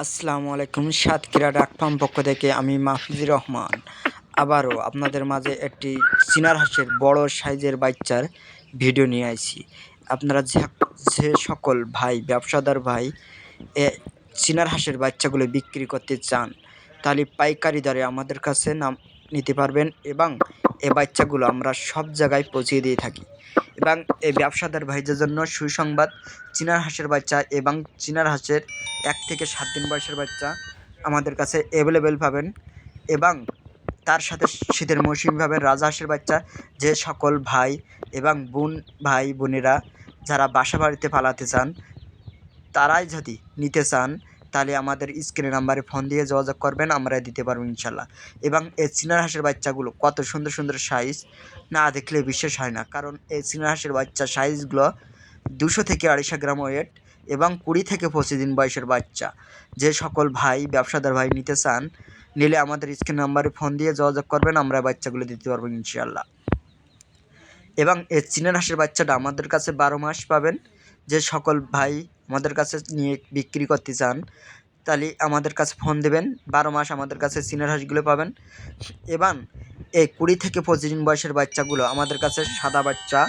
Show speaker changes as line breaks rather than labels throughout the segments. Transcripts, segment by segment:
আসসালামু আলাইকুম, সাতক্ষীরা ডাকফার্ম পক্ষ থেকে আমি মাহফিজুর রহমান। আবারও আপনাদের মাঝে একটি চিনার হাঁসের বড় সাইজের বাচ্চার ভিডিও নিয়ে আসি আপনারা যে- সকল ভাই, ব্যবসাদার ভাই, এ চিনার হাঁসের বাচ্চাগুলো বিক্রি করতে চান, তাহলে পাইকারি দরে আমাদের কাছে নাম নিতে পারবেন এবং এ বাচ্চাগুলো আমরা সব জায়গায় পৌঁছে দিয়ে থাকি। এবং এই ব্যবসাদার ভাইদের জন্য সুসংবাদ, চিনার হাঁসের বাচ্চা এবং চিনার হাঁসের এক থেকে সাত দিন বয়সের বাচ্চা আমাদের কাছে অ্যাভেলেবেল পাবেন এবং তার সাথে শীতের মৌসুমি পাবেন রাজহাঁসের বাচ্চা যে সকল ভাই এবং বোন, ভাই বোনেরা যারা বাসা বাড়িতে পালাতে চান, তারাই যদি নিতে চান তাহলে আমাদের স্ক্রিনে নাম্বারে ফোন দিয়ে যোগাযোগ করবেন, আমরা দিতে পারব ইনশাল্লাহ। এবং এই চিনার হাঁসের বাচ্চাগুলো কত সুন্দর সুন্দর সাইজ না দেখলে বিশ্বাস হয় না। কারণ এই চিনার হাঁসের বাচ্চা সাইজগুলো দুশো থেকে আড়াইশো গ্রাম ওয়েট এবং কুড়ি থেকে পঁচিশ দিন বয়সের বাচ্চা। যে সকল ভাই, ব্যবসাদার ভাই নিতে চান, নিলে আমাদের স্ক্রিন নাম্বারে ফোন দিয়ে যোগাযোগ করবেন, আমরা বাচ্চাগুলো দিতে পারব ইনশাল্লাহ। এবং এই চীনের হাঁসের বাচ্চাটা আমাদের কাছে বারো মাস পাবেন। যে সকল ভাই আমাদের কাছে নিয়ে বিক্রি করতে চান, তাহলে আমাদের কাছে ফোন দেবেন। বারো মাস আমাদের কাছে চীনের হাঁসগুলো পাবেন। এবং এই কুড়ি থেকে পঁচিশ দিন বয়সের বাচ্চাগুলো আমাদের কাছে সাদা বাচ্চা,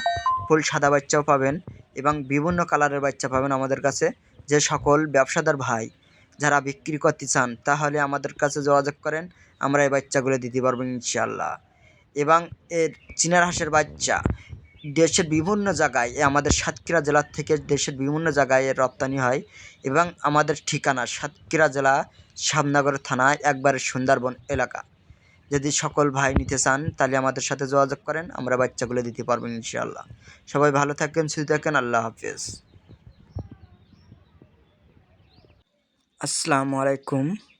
ফুল সাদা বাচ্চাও পাবেন এবং বিভিন্ন কালারের বাচ্চা পাবেন আমাদের কাছে। যে সকল ব্যবসাদার ভাই যারা বিক্রি করতে চান, তাহলে আমাদের কাছে যোগাযোগ করেন, আমরা এই বাচ্চাগুলো দিতে পারব ইনশাল্লাহ এবং এর চিনার হাঁসের বাচ্চা দেশের বিভিন্ন জায়গায় আমাদের সাতক্ষীরা জেলার থেকে দেশের বিভিন্ন জায়গায় এর রপ্তানি হয় এবং আমাদের ঠিকানা সাতক্ষীরা জেলা, শ্যামনগর থানায় একবারে সুন্দরবন এলাকা। যদি সকল ভাই নিতে চান, তাহলে আমাদের সাথে যোগাযোগ করেন, আমরা বাচ্চাগুলো দিতে পারব ইনশাআল্লাহ। সবাই ভালো থাকেন, সুস্থ থাকেন, আল্লাহ হাফিজ। আসসালামু আলাইকুম।